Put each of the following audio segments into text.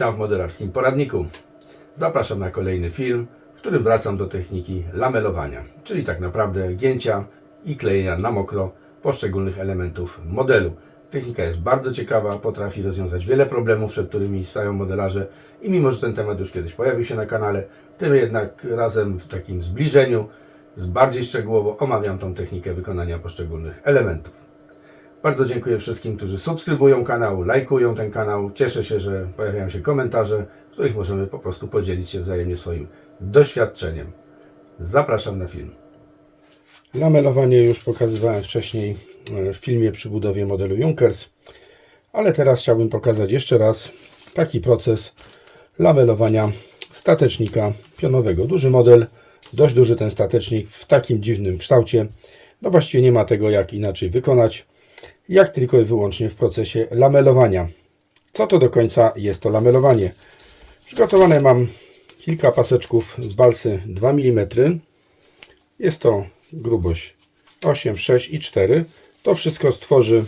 Witam w modelarskim poradniku. Zapraszam na kolejny film, w którym wracam do techniki lamelowania, czyli tak naprawdę gięcia i klejenia na mokro poszczególnych elementów modelu. Technika jest bardzo ciekawa, potrafi rozwiązać wiele problemów, przed którymi stają modelarze i mimo, że ten temat już kiedyś pojawił się na kanale, tym jednak razem w takim zbliżeniu, bardziej szczegółowo omawiam tą technikę wykonania poszczególnych elementów. Bardzo dziękuję wszystkim, którzy subskrybują kanał, lajkują ten kanał. Cieszę się, że pojawiają się komentarze, w których możemy po prostu podzielić się wzajemnie swoim doświadczeniem. Zapraszam na film. Lamelowanie już pokazywałem wcześniej e, w filmie przy budowie modelu Junkers, ale teraz chciałbym pokazać jeszcze raz taki proces lamelowania statecznika pionowego. Duży model, dość duży ten statecznik w takim dziwnym kształcie. No właściwie nie ma tego jak inaczej wykonać jak tylko i wyłącznie w procesie lamelowania. Co to do końca jest to lamelowanie? Przygotowane mam kilka paseczków z balsy 2 mm. Jest to grubość 8, 6 i 4. To wszystko stworzy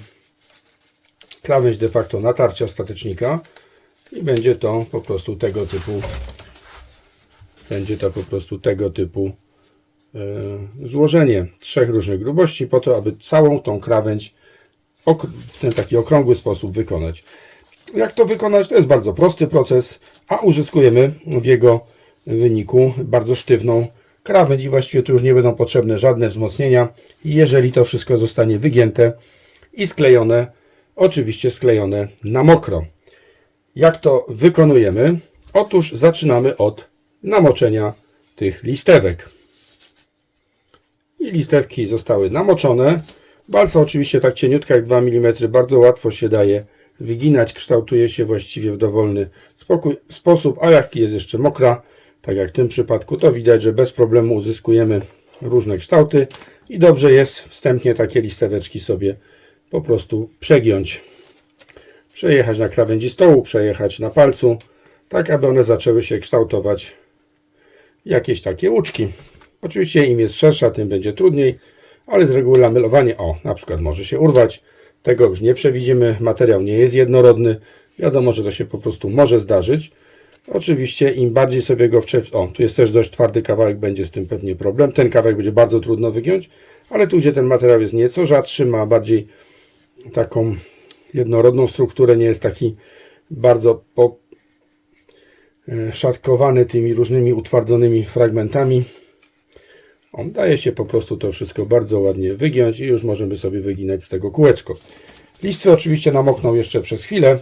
krawędź de facto natarcia statecznika i będzie to po prostu tego typu będzie to po prostu tego typu e, złożenie trzech różnych grubości po to, aby całą tą krawędź ten taki okrągły sposób wykonać. Jak to wykonać? To jest bardzo prosty proces, a uzyskujemy w jego wyniku bardzo sztywną krawędź i właściwie tu już nie będą potrzebne żadne wzmocnienia, jeżeli to wszystko zostanie wygięte i sklejone, oczywiście sklejone na mokro. Jak to wykonujemy? Otóż zaczynamy od namoczenia tych listewek. I listewki zostały namoczone. Balsa oczywiście tak cieniutka jak 2 mm, bardzo łatwo się daje wyginać, kształtuje się właściwie w dowolny spokój, sposób, a jak jest jeszcze mokra, tak jak w tym przypadku, to widać, że bez problemu uzyskujemy różne kształty i dobrze jest wstępnie takie listeweczki sobie po prostu przegiąć. Przejechać na krawędzi stołu, przejechać na palcu, tak aby one zaczęły się kształtować jakieś takie łuczki. Oczywiście im jest szersza, tym będzie trudniej, ale z reguły lamelowanie, o, na przykład może się urwać. Tego już nie przewidzimy. Materiał nie jest jednorodny. Wiadomo, że to się po prostu może zdarzyć. Oczywiście im bardziej sobie go wcze... O, tu jest też dość twardy kawałek, będzie z tym pewnie problem. Ten kawałek będzie bardzo trudno wygiąć, ale tu, gdzie ten materiał jest nieco rzadszy, ma bardziej taką jednorodną strukturę, nie jest taki bardzo po... e, szatkowany tymi różnymi utwardzonymi fragmentami. On daje się po prostu to wszystko bardzo ładnie wygiąć i już możemy sobie wyginać z tego kółeczko. Listwy oczywiście namokną jeszcze przez chwilę,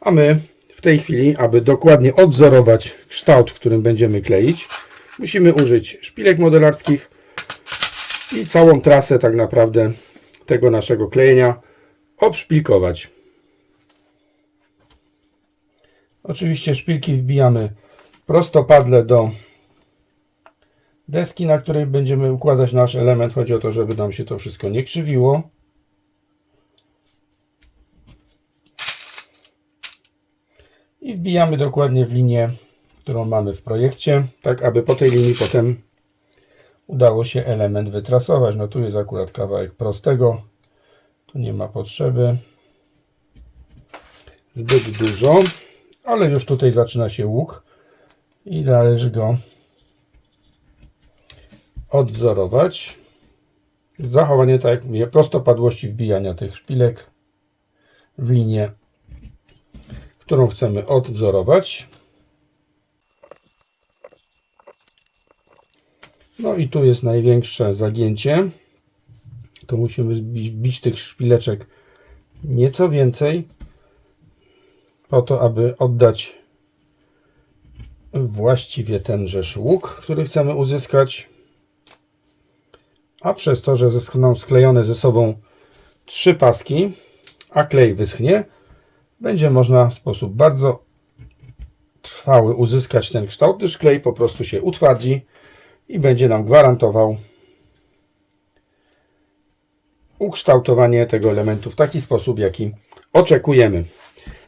a my w tej chwili, aby dokładnie odwzorować kształt, w którym będziemy kleić, musimy użyć szpilek modelarskich i całą trasę tak naprawdę tego naszego klejenia obszpilkować. Oczywiście szpilki wbijamy prostopadle do deski, na której będziemy układać nasz element. Chodzi o to, żeby nam się to wszystko nie krzywiło. I wbijamy dokładnie w linię, którą mamy w projekcie, tak aby po tej linii potem udało się element wytrasować. No tu jest akurat kawałek prostego, tu nie ma potrzeby zbyt dużo, ale już tutaj zaczyna się łuk i należy go odwzorować. Zachowanie, tak jak mówię, prostopadłości wbijania tych szpilek w linię, którą chcemy odwzorować. No i tu jest największe zagięcie. Tu musimy bić tych szpileczek nieco więcej, po to, aby oddać właściwie tenże łuk, który chcemy uzyskać a przez to, że zostaną sklejone ze sobą trzy paski, a klej wyschnie, będzie można w sposób bardzo trwały uzyskać ten kształt, gdyż klej po prostu się utwardzi i będzie nam gwarantował ukształtowanie tego elementu w taki sposób, jaki oczekujemy.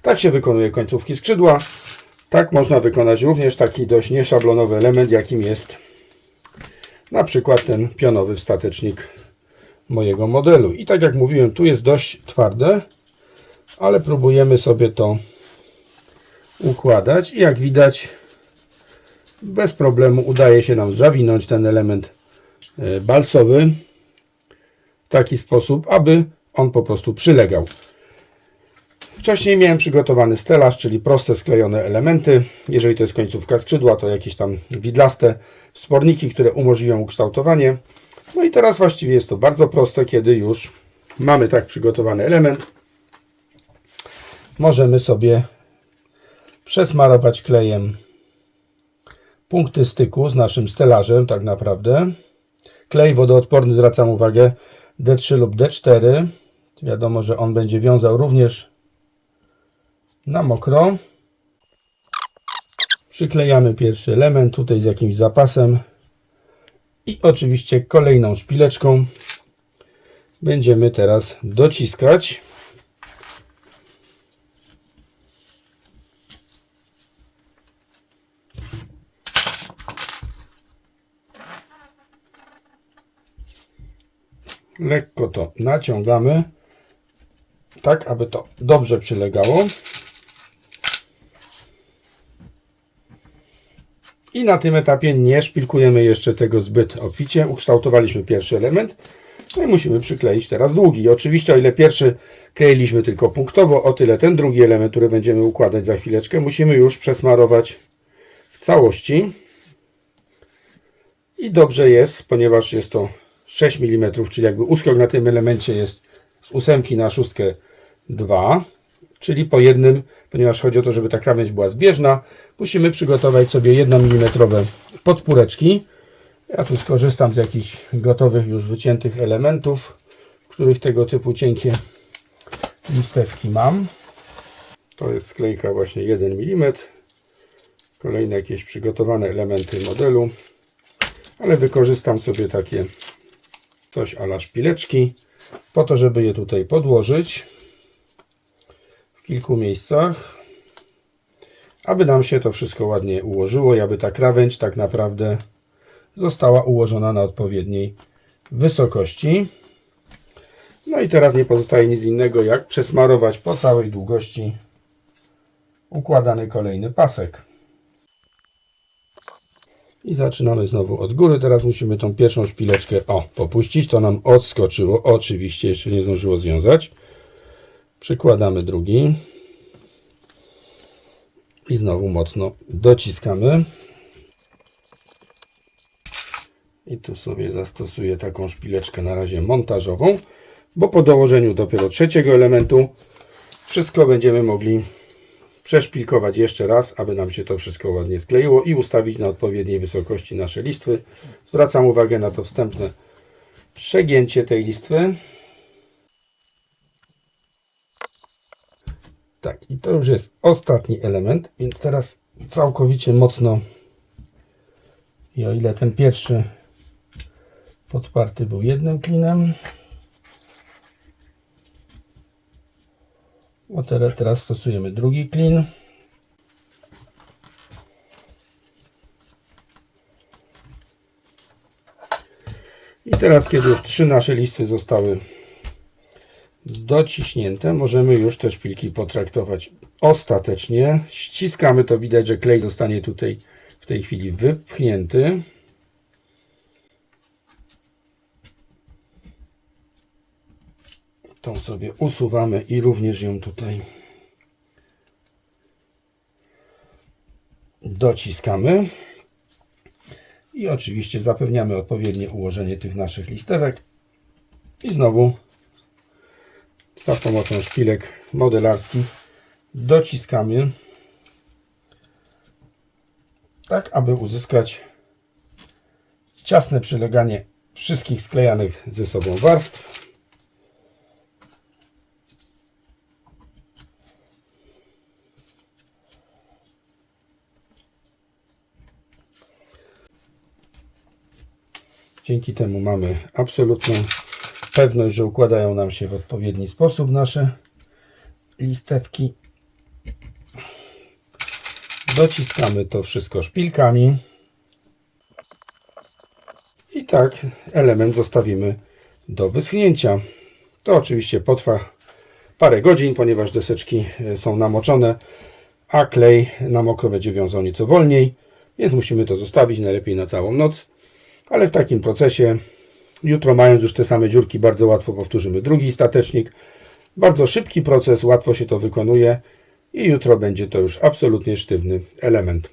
Tak się wykonuje końcówki skrzydła. Tak można wykonać również taki dość nieszablonowy element, jakim jest na przykład ten pionowy wstatecznik mojego modelu. I tak jak mówiłem, tu jest dość twarde, ale próbujemy sobie to układać i jak widać bez problemu udaje się nam zawinąć ten element e, balsowy w taki sposób, aby on po prostu przylegał. Wcześniej miałem przygotowany stelaż, czyli proste sklejone elementy. Jeżeli to jest końcówka skrzydła, to jakieś tam widlaste wsporniki, które umożliwią ukształtowanie. No i teraz właściwie jest to bardzo proste, kiedy już mamy tak przygotowany element. Możemy sobie przesmarować klejem punkty styku z naszym stelażem, tak naprawdę. Klej wodoodporny, zwracam uwagę, D3 lub D4. Wiadomo, że on będzie wiązał również na mokro. Przyklejamy pierwszy element tutaj z jakimś zapasem i oczywiście kolejną szpileczką będziemy teraz dociskać. Lekko to naciągamy, tak aby to dobrze przylegało. I na tym etapie nie szpilkujemy jeszcze tego zbyt obficie. Ukształtowaliśmy pierwszy element. No i musimy przykleić teraz drugi. I oczywiście o ile pierwszy kleiliśmy tylko punktowo, o tyle ten drugi element, który będziemy układać za chwileczkę, musimy już przesmarować w całości. I dobrze jest, ponieważ jest to 6 mm, czyli jakby uskok na tym elemencie jest z ósemki na szóstkę 2, czyli po jednym, ponieważ chodzi o to, żeby ta krawędź była zbieżna, musimy przygotować sobie 1 mm podpóreczki. Ja tu skorzystam z jakichś gotowych już wyciętych elementów, w których tego typu cienkie listewki mam. To jest sklejka właśnie 1 mm. Kolejne jakieś przygotowane elementy modelu, ale wykorzystam sobie takie coś ala szpileczki po to, żeby je tutaj podłożyć kilku miejscach aby nam się to wszystko ładnie ułożyło i aby ta krawędź tak naprawdę została ułożona na odpowiedniej wysokości. No i teraz nie pozostaje nic innego jak przesmarować po całej długości układany kolejny pasek. I zaczynamy znowu od góry. Teraz musimy tą pierwszą szpileczkę o, popuścić. To nam odskoczyło. Oczywiście jeszcze nie zdążyło związać. Przykładamy drugi. I znowu mocno dociskamy. I tu sobie zastosuję taką szpileczkę na razie montażową, bo po dołożeniu dopiero trzeciego elementu wszystko będziemy mogli przeszpilkować jeszcze raz, aby nam się to wszystko ładnie skleiło i ustawić na odpowiedniej wysokości nasze listwy. Zwracam uwagę na to wstępne przegięcie tej listwy. Tak, i to już jest ostatni element, więc teraz całkowicie mocno i o ile ten pierwszy podparty był jednym klinem, o tyle teraz stosujemy drugi klin. I teraz, kiedy już trzy nasze listy zostały dociśnięte, możemy już te szpilki potraktować ostatecznie. Ściskamy to, widać, że klej zostanie tutaj w tej chwili wypchnięty. Tą sobie usuwamy i również ją tutaj dociskamy. I oczywiście zapewniamy odpowiednie ułożenie tych naszych listewek. I znowu za pomocą szpilek modelarskich dociskamy tak, aby uzyskać ciasne przyleganie wszystkich sklejanych ze sobą warstw. Dzięki temu mamy absolutną pewność, że układają nam się w odpowiedni sposób nasze listewki. Dociskamy to wszystko szpilkami. I tak element zostawimy do wyschnięcia. To oczywiście potrwa parę godzin, ponieważ deseczki e, są namoczone a klej na mokro będzie wiązał nieco wolniej, więc musimy to zostawić najlepiej na całą noc. Ale w takim procesie, jutro mając już te same dziurki, bardzo łatwo powtórzymy drugi statecznik. Bardzo szybki proces, łatwo się to wykonuje i jutro będzie to już absolutnie sztywny element.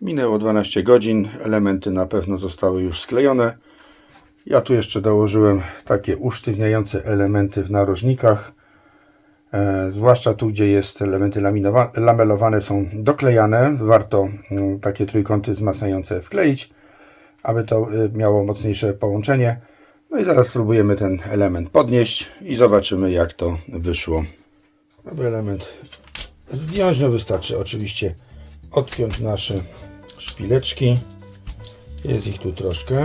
Minęło 12 godzin, elementy na pewno zostały już sklejone. Ja tu jeszcze dołożyłem takie usztywniające elementy w narożnikach. E, zwłaszcza tu, gdzie jest elementy lamelowane są doklejane. Warto mm, takie trójkąty wzmacniające wkleić, aby to y, miało mocniejsze połączenie. No i zaraz spróbujemy ten element podnieść i zobaczymy jak to wyszło. Aby element zdjąć, no wystarczy oczywiście odpiąć nasze szpileczki. Jest ich tu troszkę.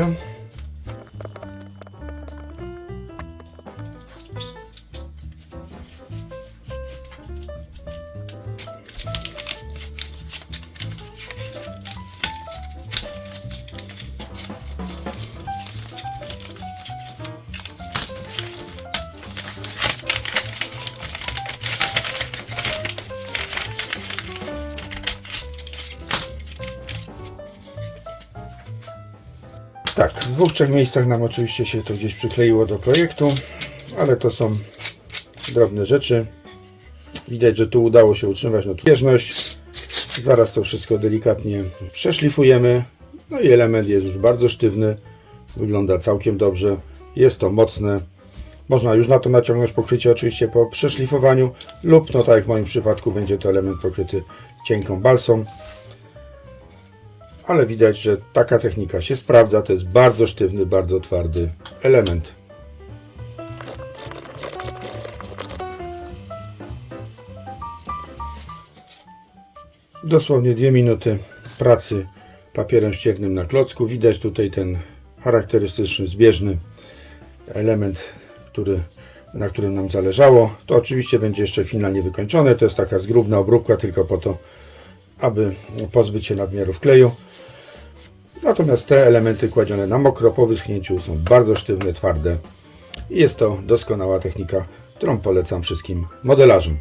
Tak, w dwóch, trzech miejscach nam oczywiście się to gdzieś przykleiło do projektu, ale to są drobne rzeczy. Widać, że tu udało się utrzymać bieżność. Zaraz to wszystko delikatnie przeszlifujemy. No i element jest już bardzo sztywny. Wygląda całkiem dobrze. Jest to mocne. Można już na to naciągnąć pokrycie oczywiście po przeszlifowaniu lub no tak jak w moim przypadku będzie to element pokryty cienką balsą ale widać, że taka technika się sprawdza. To jest bardzo sztywny, bardzo twardy element. Dosłownie dwie minuty pracy papierem ściernym na klocku. Widać tutaj ten charakterystyczny, zbieżny element, który, na którym nam zależało. To oczywiście będzie jeszcze finalnie wykończone. To jest taka zgrubna obróbka tylko po to, aby pozbyć się nadmiarów kleju. Natomiast te elementy kładzione na mokro po wyschnięciu są bardzo sztywne, twarde i jest to doskonała technika, którą polecam wszystkim modelarzom.